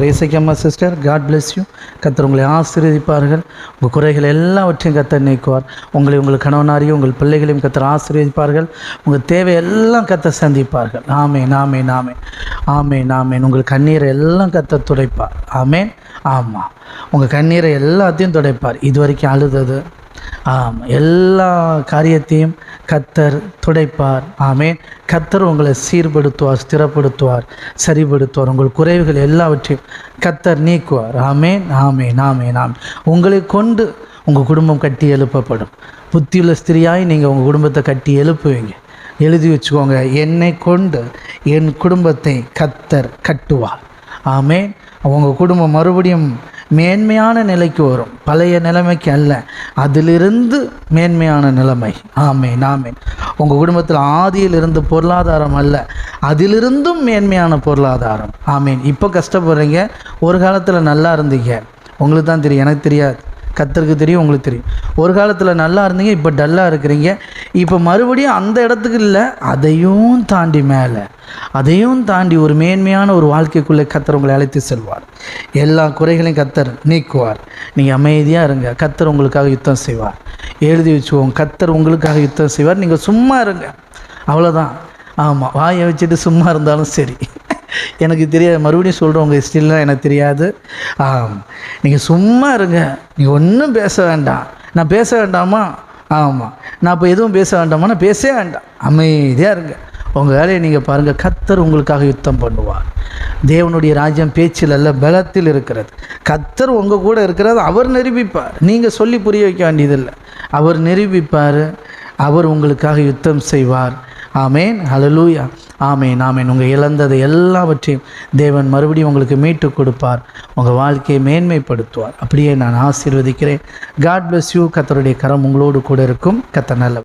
ரேசைக்கம்மா sister God bless you கத்தர் உங்களை ஆசீர்வதிப்பார்கள். உங்கள் குறைகள் எல்லாவற்றையும் கத்தர் நீக்குவார். உங்களை உங்கள் கணவனாரையும் உங்கள் பிள்ளைகளையும் கத்தர் ஆசீர்வதிப்பார்கள். உங்கள் தேவை எல்லாம் சந்திப்பார்கள். ஆமே நாமே நாமே ஆமே நாமேன் உங்கள் கண்ணீரை எல்லாம் கத்த துடைப்பார். ஆமேன் ஆமாம் உங்கள் கண்ணீரை எல்லாத்தையும் துடைப்பார். இது வரைக்கும் அழுதது ஆம் எல்லா காரியத்தையும் கத்தர் துடைப்பார். ஆமேன். கத்தர் உங்களை சீர்படுத்துவார் ஸ்திரப்படுத்துவார் சரிப்படுத்துவார் உங்கள் குறைவுகள் எல்லாவற்றையும் கத்தர் நீக்குவார். ஆமேன் ஆமேன் ஆமேன் நாம் உங்களை கொண்டு உங்கள் குடும்பம் கட்டி எழுப்பப்படும். புத்தியுள்ள ஸ்திரியாய் நீங்கள் உங்கள் குடும்பத்தை கட்டி எழுப்புவீங்க. எழுதி வச்சுக்கோங்க என்னை கொண்டு என் குடும்பத்தை கத்தர் கட்டுவார். ஆமேன். உங்கள் குடும்பம் மறுபடியும் மேன்மையான நிலைக்கு வரும். பழைய நிலைமைக்கு அல்ல. அதிலிருந்து மேன்மையான நிலைமை. ஆமேன் ஆமேன். உங்கள் குடும்பத்தில் ஆதியில் இருந்து பொருளாதாரம் அல்ல. அதிலிருந்தும் மேன்மையான பொருளாதாரம். ஆமீன். இப்போ கஷ்டப்படுறீங்க. ஒரு காலத்தில் நல்லா இருந்தீங்க. உங்களுக்கு தான் தெரியும். எனக்கு தெரியாது. கத்தருக்கு தெரியும் உங்களுக்கு தெரியும். ஒரு காலத்தில் நல்லா இருந்தீங்க இப்போ டல்லாக இருக்கிறீங்க. இப்போ மறுபடியும் அந்த இடத்துக்கு இல்லை அதையும் தாண்டி மேலே. அதையும் தாண்டி ஒரு மேன்மையான ஒரு வாழ்க்கைக்குள்ளே கத்தர் உங்களை அழைத்து செல்வார். எல்லா குறைகளையும் கத்தர் நீக்குவார். நீங்கள் அமைதியாக இருங்க கத்தர் உங்களுக்காக யுத்தம் செய்வார். எழுதி வச்சுவோம் கத்தர் உங்களுக்காக யுத்தம் செய்வார். நீங்கள் சும்மா இருங்க. அவ்வளோதான் ஆமாம் வாயை வச்சுட்டு சும்மா இருந்தாலும் சரி. எனக்கு தெரியாது. மறுபடியும் சொல்கிறோம் உங்கள் ஹிஸ்ட்ரிலாம் எனக்கு தெரியாது. ஆம். நீங்கள் சும்மா இருங்க. நீங்கள் ஒன்றும் பேச வேண்டாம். நான் பேச வேண்டாமா? ஆமாம் நான் இப்போ எதுவும் பேச வேண்டாமா? நான் பேசவே வேண்டாம். அமைதியாக இருங்க. உங்கள் வேலையை நீங்கள் பாருங்கள் கத்தர் உங்களுக்காக யுத்தம் பண்ணுவார். தேவனுடைய ராஜ்யம் பேச்சில் அல்ல பலத்தில் இருக்கிறது. கத்தர் உங்கள் கூட இருக்கிறது அவர் நிரூபிப்பார். நீங்கள் சொல்லி புரிய வைக்க வேண்டியதில்லை. அவர் நிரூபிப்பார். அவர் உங்களுக்காக யுத்தம் செய்வார். ஆமேன். ஹலலூயா ஆமேன் ஆமேன். உங்கள் இழந்ததை எல்லாவற்றையும் தேவன் மறுபடியும் உங்களுக்கு மீட்டு கொடுப்பார். உங்கள் வாழ்க்கையை மேன்மைப்படுத்துவார். அப்படியே நான் ஆசீர்வதிக்கிறேன். காட் பிளஸ் யூ கத்தருடைய கரம் உங்களோடு கூட இருக்கும். கத்த நல்ல